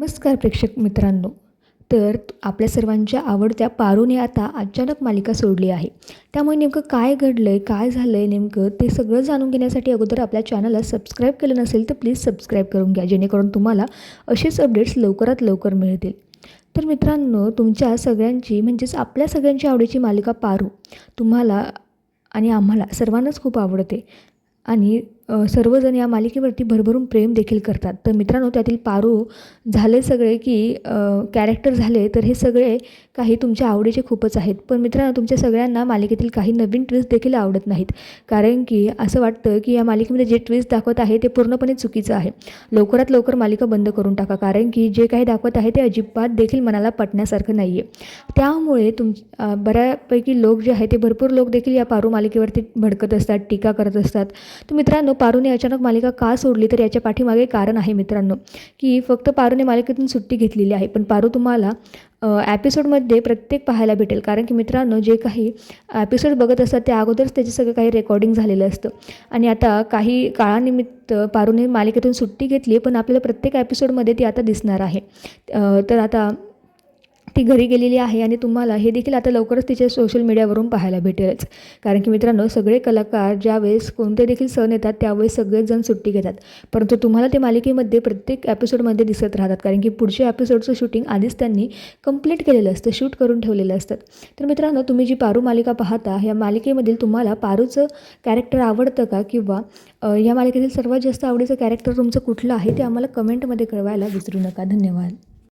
नमस्कार प्रेक्षक मित्रांनो. तर आपल्या सर्वांच्या आवडत्या पारूने आता अचानक मालिका सोडली आहे. त्यामुळे नेमकं काय घडलं आहे काय झालं आहे नेमकं ते सगळं जाणून घेण्यासाठी अगोदर आपल्या चॅनलला सबस्क्राईब केलं नसेल तर प्लीज सबस्क्राईब करून घ्या जेणेकरून तुम्हाला असेच अपडेट्स लवकरात लवकर मिळतील. तर मित्रांनो तुमच्या सगळ्यांची म्हणजेच आपल्या सगळ्यांची आवडीची मालिका पारू तुम्हाला आणि आम्हाला सर्वांनाच खूप आवडते. आणि सर्वजण या मालिकेवरती भरभरून प्रेम देखील करतात. तर मित्रांनो त्यातील पारू झाले सगळे की कॅरेक्टर झाले तर हे सगळे काही तुमच्या आवडीचे खूपच आहेत. पण मित्रांनो तुमच्या सगळ्यांना मालिकेतील काही नवीन ट्विस्ट देखील आवडत नाहीत. कारण की असं वाटतं की या मालिकेमध्ये जे ट्विस्ट दाखवत आहे ते पूर्णपणे चुकीचं आहे. लवकरात लवकर मालिका बंद करून टाका कारण की जे काही दाखवत आहे ते अजिबात देखील मनाला पटण्यासारखं नाही आहे त्यामुळे तुम बऱ्यापैकी लोक जे आहे ते भरपूर लोक देखील या पारू मालिकेवरती भडकत असतात टीका करत असतात. तर मित्रांनो पारूने अचानक मालिका का सोडली तर याच्या पाठीमागे कारण आहे मित्रांनो की फक्त पारूने मालिकेतून सुट्टी घेतलेली आहे. पण पारू तुम्हाला ॲपिसोडमध्ये प्रत्येक पाहायला भेटेल. कारण की मित्रांनो जे काही ॲपिसोड बघत असतात त्या अगोदरच त्याचे सगळं काही रेकॉर्डिंग झालेलं असतं. आणि आता काही काळानिमित्त पारूने मालिकेतून सुट्टी घेतली पण आपल्याला प्रत्येक ॲपिसोडमध्ये ती आता दिसणार आहे. तर आता ती घरी गेलेली आहे आणि तुम्हाला हे देखील आता लवकरच तिच्या सोशल मीडियावरून पाहायला भेटेलच. कारण की मित्रांनो सगळे कलाकार ज्यावेळेस कोणते देखील सण येतात त्यावेळेस सगळेच जण सुट्टी घेतात. परंतु तुम्हाला ते मालिकेमध्ये प्रत्येक एपिसोडमध्ये दिसत राहतात. कारण की पुढच्या एपिसोडचं शूटिंग आधीच त्यांनी कंप्लीट केलेलं असतं शूट करून ठेवलेलं असतं. तर मित्रांनो तुम्ही जी पारू मालिका पाहता या मालिकेमधील तुम्हाला पारूचं कॅरेक्टर आवडतं का? किंवा या मालिकेतील सर्वात जास्त आवडीचं कॅरेक्टर तुमचं कुठलं आहे? ते आम्हाला कमेंटमध्ये कळवायला विसरू नका. धन्यवाद.